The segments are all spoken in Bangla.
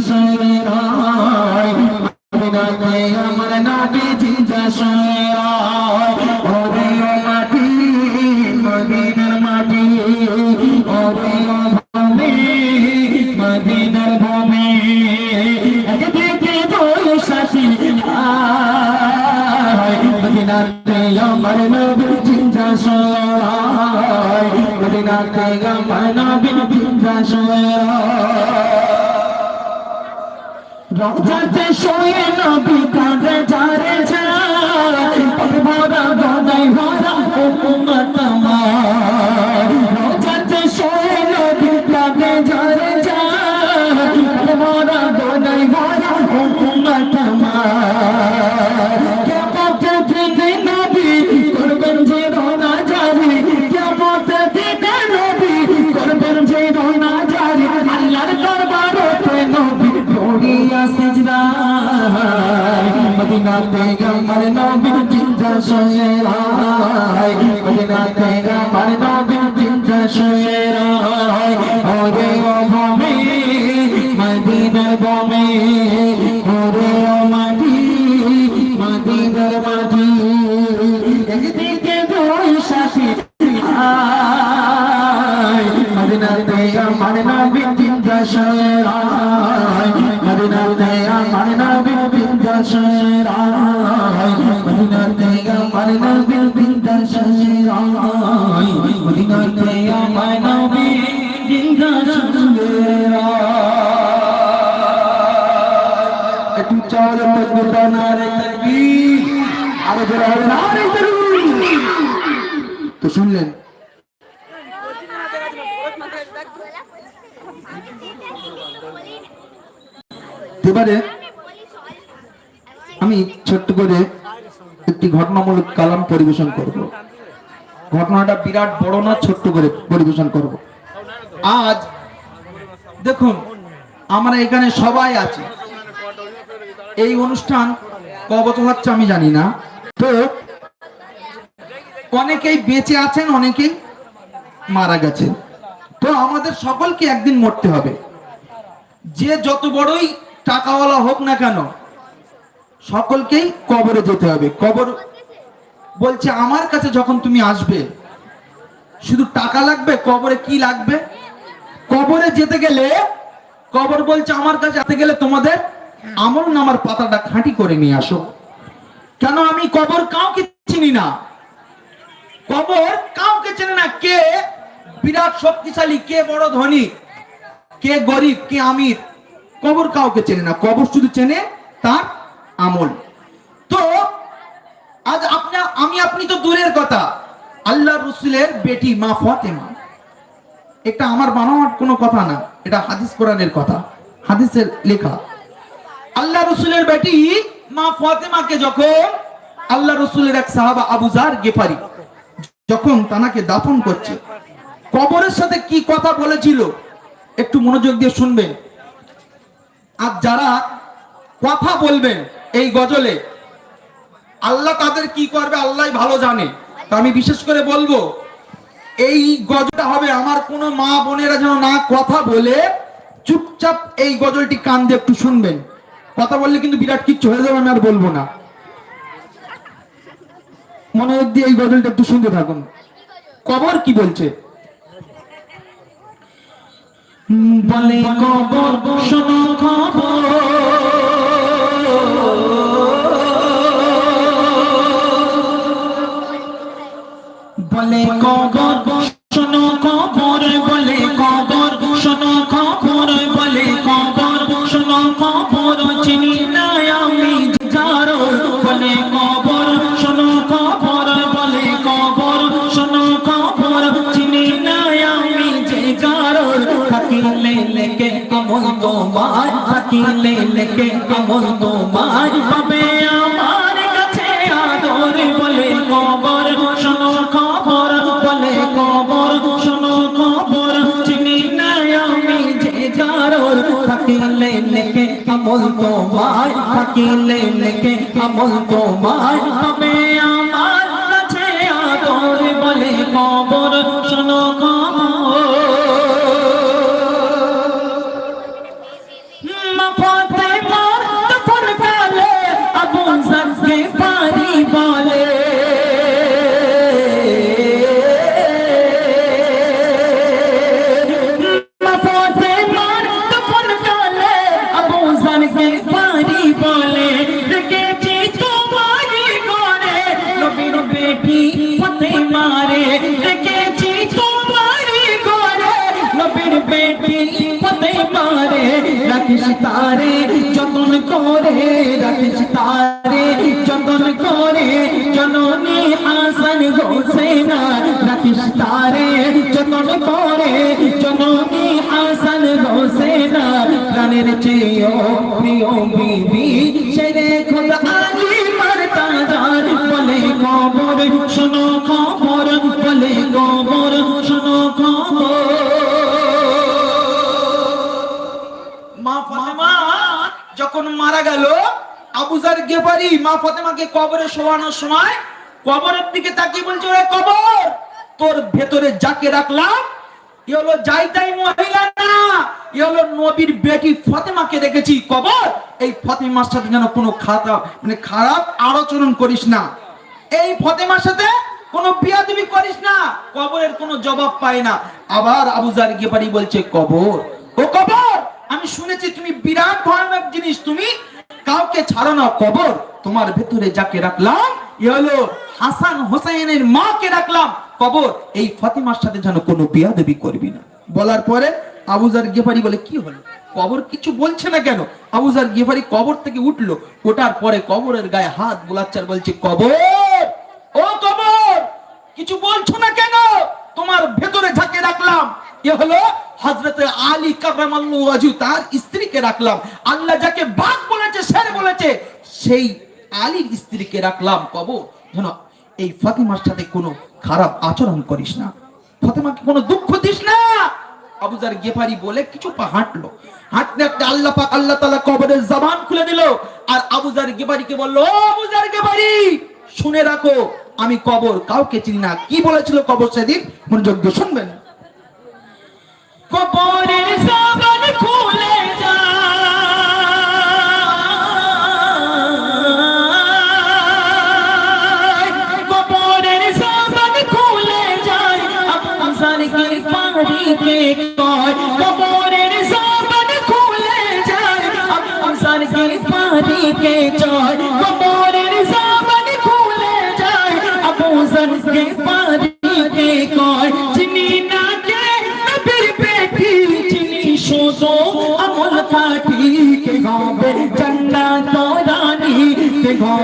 i Sarah. রোজাতে শোয়ে নবী কাঁদে যারে যায়। ভরা গদাই ভরা উম্মত আমার। সিজদায় মদিনা পেগম্বর নবী জিন্দা শুয়ে রায় মদিনা পেগম্বর নবী জিন্দা শুয়ে রায় ওরে ও ভূমি মদিনার ভূমি ওরে আমার নবী জিন্দা শুয়ে রায় মদিনাতে আমার নবী জিন্দা শুয়ে রায় মদিনাতে আমার নবী জিন্দা শুয়ে রায় মদিনাতে আমার নবী জিন্দা শুয়ে রায় একটু চাওয়ালে তকবীর নারে তাকবীর। আরও জোরে হবে। নারে তাকবীর তো শুনলেন এবারে আমি ছোট্ট করে একটি ঘটনামূলক কালাম পরিবেশন করব। ঘটনাটা বিরাট বড় না, ছোট্ট করে পরিবেশন করব। আজ দেখুন, আমরা এখানে সবাই আছি। এই অনুষ্ঠান ক হচ্ছে আমি জানি না। তো অনেকেই বেঁচে আছেন, অনেকেই মারা গেছেন। তো আমাদের সকলকে একদিন মরতে হবে। যে যত বড়ই টাকাওয়ালা হোক না কেন, সকলকেই কবরে যেতে হবে। কবর বলছে, আমার কাছে যখন তুমি আসবে, শুধু টাকা লাগবে, কবরে কি লাগবে? কবরে যেতে গেলে, কবর বলছে, আমার কাছে যেতে গেলে তোমাদের আমল নামার পাতাটা খাঁটি করে নিয়ে আসো। কেন আমি কবর কাউকে চিনি না? কবর কাউকে চেনে না, কে বিরাট শক্তিশালী, কে বড় ধনী, কে গরিব, কে আমির, কবর কাউকে চেনে না, কবর শুধু চেনে তার আমল। তো, আজ আপনি, আমি, আপনি তো দূরের কথা। আল্লাহ রসুলের বেটি মা ফাতেমা। এটা আমার বানানোর কোনো কথা না, এটা হাদিস কোরআনের কথা, হাদিসের লেখা। আল্লাহ রসুলের বেটি মা ফাতেমাকে যখন আল্লাহ রসুলের এক সাহাবা আবুজার গেফারি, যখন তানাকে দাফন করছে কবরের সাথে কি কথা বলেছিল? একটু মনোযোগ দিয়ে শুনবেন। আর যারা কথা বলবেন এই গজলে, আল্লাহ তাদের কি করবে আল্লাহ ভালো জানে। তো আমি বিশেষ করে বলব, এই গজলটা হবে আমার কোনো মা বোনেরা যেন না কথা বলে, চুপচাপ এই গজলটি কান দিয়ে একটু শুনবেন। কথা বললে কিন্তু বিরাট কিচ্ছু হয়ে যাবে, আমি আর বলব না। মনোযোগ দিয়ে এই গজলটা একটু শুনতে থাকুন। কবর কি বলছে? বলে কবর শোনো খবর। বলে কবর আমল তোমার থাকিলে লেকে আমল তোমার পাবে? আমার কাছে আদর বলে কবর শোনো খবর বলে কবর শোনো খবর। চিনি না আমি যে যারোর থাকিলে লেকে আমল তোমার থাকিলে লেকে আমল তোমার পাবে? তারে, যতন করে রাখিস তারে, যতন করে জননী হাসান হোসেনা রাখিস তারে, যতন করে জননী হাসান হোসেনা প্রাণের চেয়েও প্রিয় বিবি সেরে খোদা আলী মারতাজার বলে খবর, শোনো খবর। যখন মারা গেল আবুজার গেফারি মা ফাতেমাকে কবরে শোয়ানোর সময় কবরের দিকে তাকিয়ে বলছে, ওরে কবর, তোর ভেতরে যাকে রাখলাম, এ হলো যাইতাই মহিলা না, এ হলো নবীর বেটি রেখেছি, কবর। এই ফাতেমার সাথে যেন কোনো খারাপ মানে খারাপ আলোচনা করিস না। এই ফতেমার সাথে কোনো বিয়াদবি করিস না, কবরের কোনো জবাব পায় না। আবার আবুজার গেফারি বলছে, কবর, ও কবর আমি শুনেছি তুমি বিরাট ভয়ানক জিনিস, তুমি কাউকে ছাড়ো না, কবর তোমার ভেতরে যাকে রাখলাম এ হাসান হোসেনের মাকে রাখলাম, কবর। এই ফাতিমার সাথে যেন কোনো বিয়াদবি করবি না। বলার পরে আবুজার গেফারি বলে, কি হলো? কবর কিছু বলছে না কেন? আবুজার গেফারি কবর থেকে উঠল, ওঠার পরে কবরের গায়ে হাত বোলাচ্চার বলছে, কবর! ও কবর! কিছু বলছো না কেন? তোমার ভেতরে যাকে রাখলাম, এ হলো হজরতে আলী কাবরামাল্লু তার স্ত্রীকে রাখলাম। আল্লাহ যাকে বাঘ বলেছে শের বলেছে, সেই আলীর স্ত্রীকে রাখলাম। কবর। যেন এই ফাতিমার সাথে কোনো খারাপ আচরণ করিস না। ফাতিমাকে কোনো দুঃখ দিস না। আবুজার গেফারি বলে কিছু পা হাঁটলো। হাঁটতে হাঁটতে আল্লাহ পাক আল্লাহ তাআলা কবরের জবান খুলে দিল আর আবুজার গেফারিকে বলল, ও আবুজার গেফারি, শুনে রাখো, আমি কবর কাউকে চিনি না। কি বলেছিল কবর সেদিন? মনোযোগ দিয়ে শুনবেন। কবরের জবান খুলে যায় কবরের জবান খুলে যায় আবুজার কে পারি কে কয়, কবরের জবান খুলে যায় আবুজার কে পারি কে জয় কবরের জবান খুলে যায় আবুজার কে পারি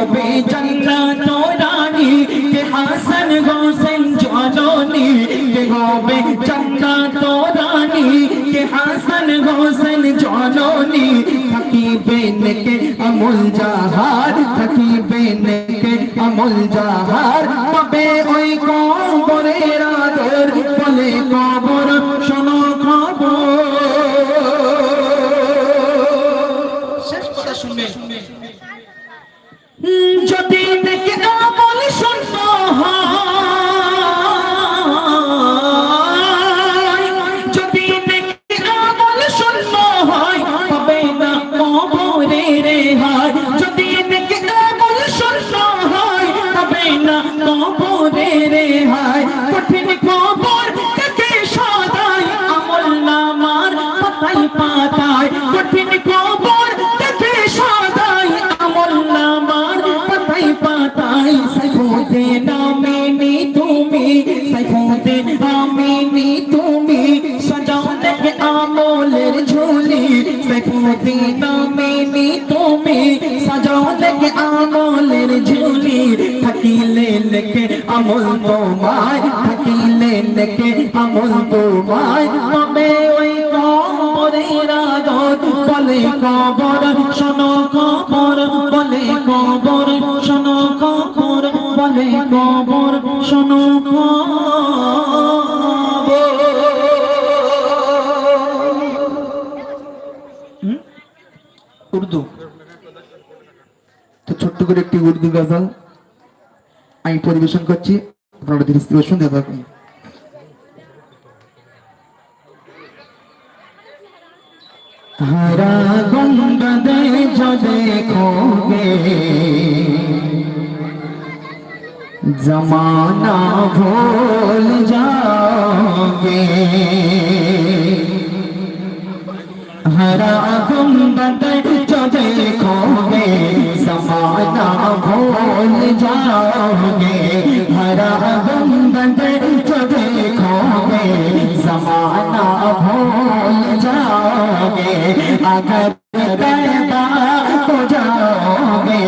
হবে জান্নাত রানী কে হাসান হোসেন জননী, কে হবে জান্নাত রানী কে হাসান হোসেন জননী, থাকিবে নেকে আমল জাহার, থাকিবে নেকে আমল জাহার। পাবে ওই কবরের আদর বলে কবর শোনো সাইফুদ্দিন নামিনি তুমি সাজাও আমলের ঝুলি, থাকিলে লেখে আমল তোমায়, থাকিলে লেখে আমল তোমায়। ওই কবরের আদর বলে কবর, শোনো কবর, বলে কবর, শোনো কবর, বলে কবর, শোনো উর্দু। তো ছোট্ট করে একটি উর্দু গাজাল আমি পরিবেশন করছি। আপনারা ধীরে স্থির শুনতে থাকুন। তারা গুন্ডদে জবে খোগে। জমানা ভোল देखोगे जमाना भूल जाओगे, हरा गुंबद जो देखोगे जमाना भूल जाओगे, अगर पैदा हो जाओगे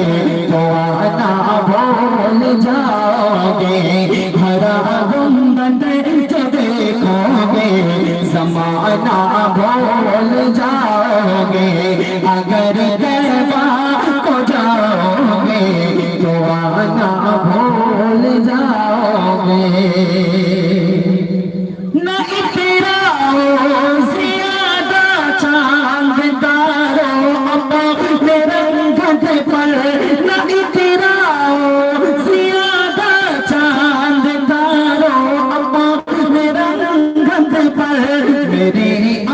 तो आना भूल जाओगे, हरा गुंबद जो देखोगे जमाना भूल जाओगे पर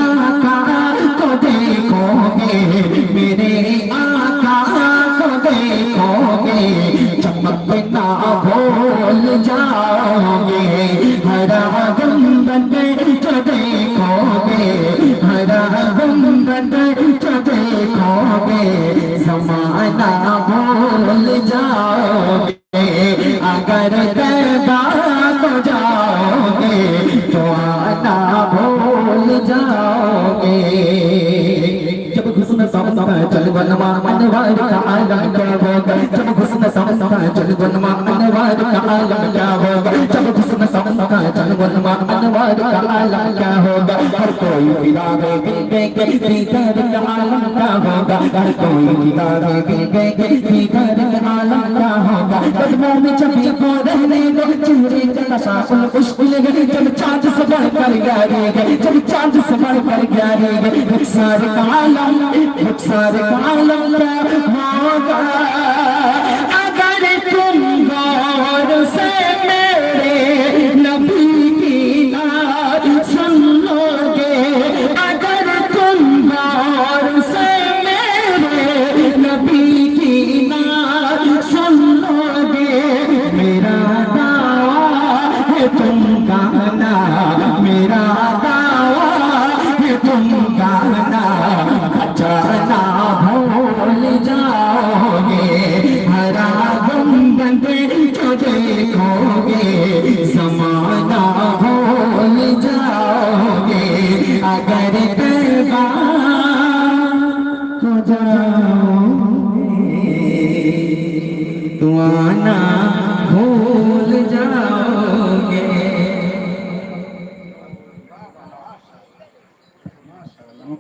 भूल जाओगे जब हुस्न समता चल बनवा मनवार का आलम क्या होगा जब हुस्न समता चल बनवा मनवार का आलम क्या होगा जब हुस्न समता चल बनवा मनवार का आलम क्या होगा हर कोई दीदार दिल के दीदार का आलम क्या होगा हर कोई दीदार दिल के दीदार का आलम क्या होगा कदमों में चपी को रहने दो चेहरे का नशा उन खुशबू जब चांद से बढ़कर ग्यारे जब चांद से बढ़कर ग्यारे रुखसार का आलम रुखसार का आलम क्या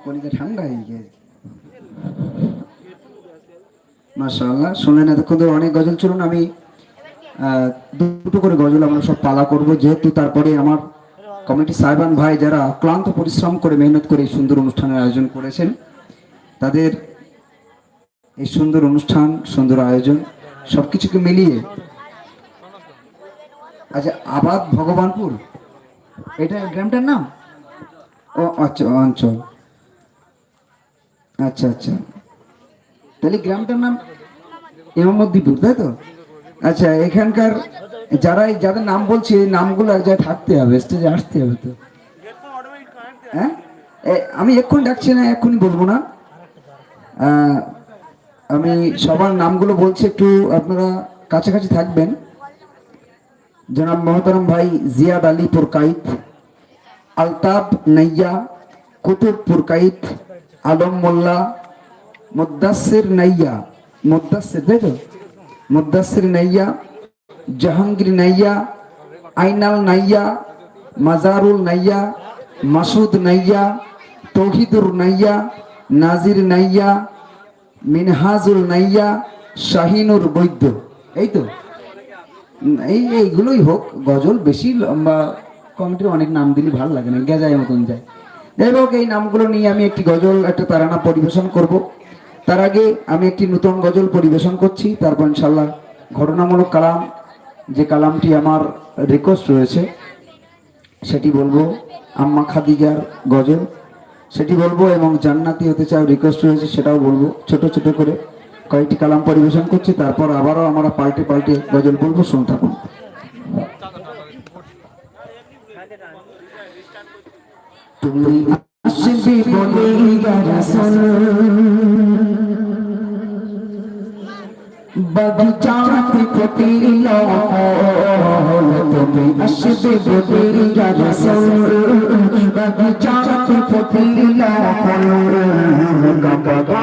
কলিজা ঠান্ডা হয়ে গেছে মাশাআল্লাহ, শুনলেন এতক্ষণ ধরে অনেক গজল চলুন, আমি দুটো করে গজল আমরা সব পালা করব। যেহেতু তারপরে আমার কমিটি সাহেবান ভাই যারা ক্লান্ত পরিশ্রম করে মেহনত করে এই সুন্দর অনুষ্ঠানের আয়োজন করেছেন, তাদের এই সুন্দর অনুষ্ঠান, সুন্দর আয়োজন সব কিছুকে মিলিয়ে। আচ্ছা আবাদ ভগবানপুর, এটা গ্রামটার নাম? ও আচ্ছা অঞ্চল। আচ্ছা আচ্ছা। তাহলে গ্রামটার নাম ইমামদ্দিপুর, তাই তো? আচ্ছা এখানকার যারা যাদের নাম বলছি, এই নামগুলো এক জায়গায় থাকতে হবে স্টেজে আসতে হবে তো। হ্যাঁ? আমি এক্ষুনি ডাকছি না, এক্ষুনি বলব না। আমি সবার নামগুলো বলছি, একটু আপনারা কাছাকাছি থাকবেন। জনাব মহতারম ভাই জিয়াদ আলী পুরকাইত আলতাব নাইয়া কুতুব পুরকাইত আলম মোল্লা মুদাসির নাইয়া মুদাসির তাই তো মুদাসির নাইয়া, জাহাঙ্গীর নাইয়া, আইনাল নাইয়া, মাজারুল নাইয়া, মাসুদ নাইয়া, তৌহিদুর নাইয়া, নাজির নাইয়া, মিনহাজুল নাইয়া, শাহিনুর বৈদ্য। এই তো, এই এইগুলোই হোক, গজল বেশি লম্বা কমিটির অনেক নাম দিলে ভালো লাগে না, গেজায় মতন যায়। যাই হোক এই নামগুলো নিয়ে আমি একটি গজল, একটা তারানা পরিবেশন করব। তার আগে আমি একটি নতুন গজল পরিবেশন করছি। তারপর ইনশাল্লাহ ঘটনামূলক কালাম, যে কালামটি আমার রিকোয়েস্ট রয়েছে, সেটি বলব। আম্মা খাদিজার গজল, সেটি বলব এবং জান্নাতি হতে চাও রিকোয়েস্ট রয়েছে, সেটাও বলব। ছোট ছোট করে কয়েকটি কালাম পরিবেশন করছি। তারপর আবারও আমরা পাল্টে পাল্টে গজল বলব। শুন থাকুন। তুমি আসবে বলে রাসূল বগিচাতে ফটিল তুমি আসবে বলে রাসূল বগিচাতে ফটিল গাবা